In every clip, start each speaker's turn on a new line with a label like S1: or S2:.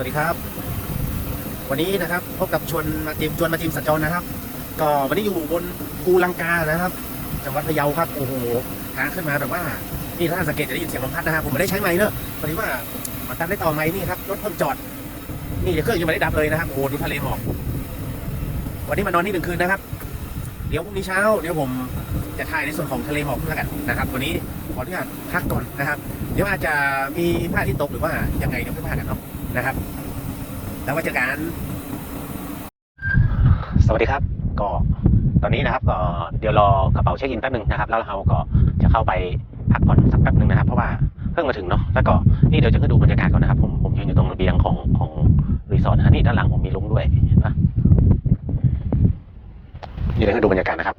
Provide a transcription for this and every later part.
S1: วัสดีครับ วันนี้นะครับพบกับชวนมาทีมชวนมาทีมสัญจรนะครับ ก็วันนี้อยู่บนภูลังกานะครับจังหวัดพะเยาครับโอ้โหทาขึ้นมาแบบว่านี่ถ้าสังเกตจะได้ยินเสียงลมพัดนะครับผมไม่ได้ใช้ไม้เนอะพอดีว่ามาตั้งได้ต่อไม้นี่ครับรถเพิ่งจอด นี่เดี๋ยวเครื่องยังไม่ได้ดับเลยนะครับโอ้โหดูทะเลหมอกวันนี้มานอนนี่หนึ่งคืนนะครับ เดี๋ยวพรุ่งนี้เช้าเดี๋ยวผมจะถ่ายในส่วนของทะเลหมอกแล้วกันนะครับ วันนี้ขออนุญาตพักก่อนนะครับ เดี๋ยวอาจจะมีพระอาทิตย์ตกหรือว่ายังไงเดี๋ยวไม่ว่ากันเนาะ นะครับ แล้วว่าจอกันสวัสดีครับ ก็ตอนนี้นะครับ ก็เดี๋ยวรอกระเป๋าเช็คอินแป๊บหนึ่งนะครับ แล้วเราก็จะเข้าไปพักผ่อนสักแป๊บหนึ่งนะครับ เพราะว่าเพิ่งมาถึงเนาะ แล้วก็นี่เดี๋ยวจะขึ้นดูบรรยากาศก่อนนะครับ ผมผมยืนอยู่ตรงระเบียงของของรีสอร์ทนะนี่ด้านหลังผมมีลุงด้วยนะนี่เดี๋ยวให้ดูบรรยากาศนะครับ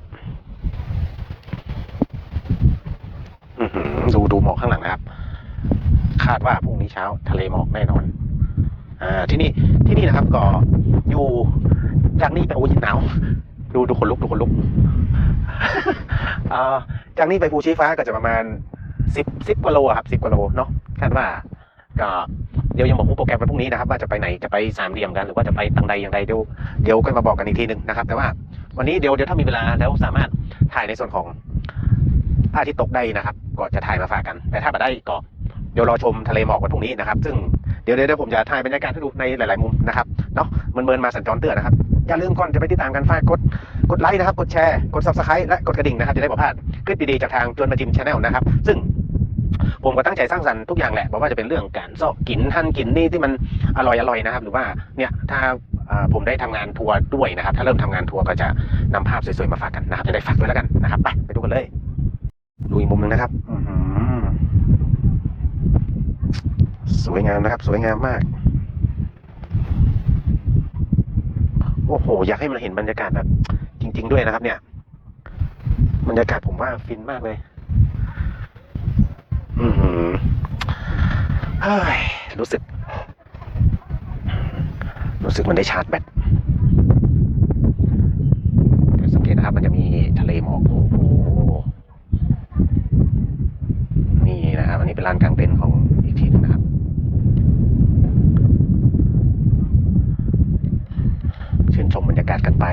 S1: อือหือดูดูหมอกข้างหลังนะครับ คาดว่าพรุ่งนี้เช้าทะเลหมอกแน่นอน อ่าที่นี่ที่นี่นะครับก็อยู่จากนี่ไปโอ้ยหนาวดูดูคนลุกดูคนลุกจากนี่ไปภูชีฟ้าก็จะประมาณสิบสิบกว่าโลครับสิบกว่าโลเนาะคาดว่าก็เดี๋ยวยังบอกโปรแกรมวันพรุ่งนี้นะครับว่าจะไปไหนจะไปสามเหลี่ยมกันหรือว่าจะไปตังใดอย่างใดเดี๋ยวเดี๋ยวก็มาบอกกันอีกทีหนึ่งนะครับ แต่ว่าวันนี้เดี๋ยวเดี๋ยวถ้ามีเวลาแล้วสามารถถ่ายในส่วนของอาทิตย์ตกได้นะครับ ก็จะถ่ายมาฝากกัน แต่ถ้าไม่ได้ก็เดี๋ยวรอชมทะเลหมอกวันพรุ่งนี้นะครับ ซึ่ง เดี๋ยวเดี๋ยวผมจะถ่ายบรรยากาศให้ดูในหลาย ๆ มุมนะครับเนาะมันเบินมาสัญจรเตือนนะครับ อย่าลืมก่อนจะไปติดตามกันฝากกดกดไลค์นะครับ กดแชร์กด subscribe และกดกระดิ่งนะครับจะได้บอกพลาดคลิปดี ๆ จากทางจวนมาจิมชาแนลนะครับ ซึ่งผมก็ตั้งใจสร้างสรรค์ทุกอย่างแหละบอกว่าจะเป็นเรื่องการเสาะกินหั่นกินนี่ที่มันอร่อยอร่อยนะครับ หรือว่าเนี่ยถ้าผมได้ทำงานทัวร์ด้วยนะครับ ถ้าเริ่มทำงานทัวร์ก็จะนำภาพสวยๆมาฝากกันนะครับ จะได้ฝากด้วยแล้วกันนะครับ ไปไปดูกันเลยดูอีกมุมหนึ่งนะครับอื้อหือ สวยงามนะครับ สวยงามมาก โอ้โห อยากให้มันเห็นบรรยากาศแบบจริง ๆ ด้วยนะครับ เนี่ย บรรยากาศผมว่าฟินมากเลย อือหือเฮ้ยรู้สึก รู้สึกมันได้ชาร์จแบตสังเกตนะครับ มันจะมีทะเลหมอกโอ้โหนี่นะครับอันนี้เป็นลานกลางเต็นท์ของ ชมบรรยากาศกันไป